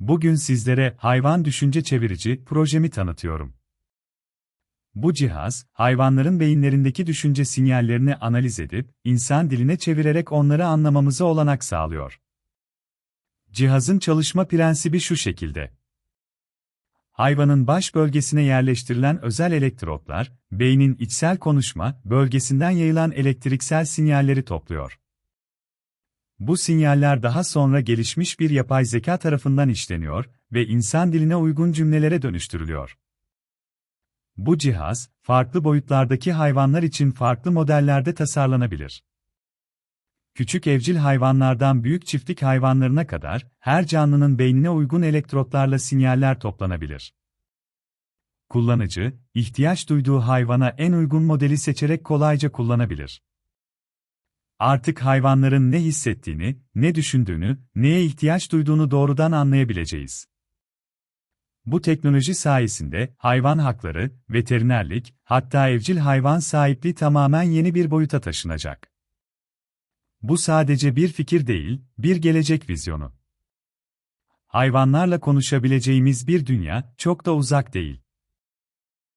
Bugün sizlere hayvan düşünce çevirici projemi tanıtıyorum. Bu cihaz, hayvanların beyinlerindeki düşünce sinyallerini analiz edip, insan diline çevirerek onları anlamamıza olanak sağlıyor. Cihazın çalışma prensibi şu şekilde. Hayvanın baş bölgesine yerleştirilen özel elektrotlar, beynin içsel konuşma bölgesinden yayılan elektriksel sinyalleri topluyor. Bu sinyaller daha sonra gelişmiş bir yapay zeka tarafından işleniyor ve insan diline uygun cümlelere dönüştürülüyor. Bu cihaz, farklı boyutlardaki hayvanlar için farklı modellerde tasarlanabilir. Küçük evcil hayvanlardan büyük çiftlik hayvanlarına kadar, her canlının beynine uygun elektrotlarla sinyaller toplanabilir. Kullanıcı, ihtiyaç duyduğu hayvana en uygun modeli seçerek kolayca kullanabilir. Artık hayvanların ne hissettiğini, ne düşündüğünü, neye ihtiyaç duyduğunu doğrudan anlayabileceğiz. Bu teknoloji sayesinde hayvan hakları, veterinerlik, hatta evcil hayvan sahipliği tamamen yeni bir boyuta taşınacak. Bu sadece bir fikir değil, bir gelecek vizyonu. Hayvanlarla konuşabileceğimiz bir dünya çok da uzak değil.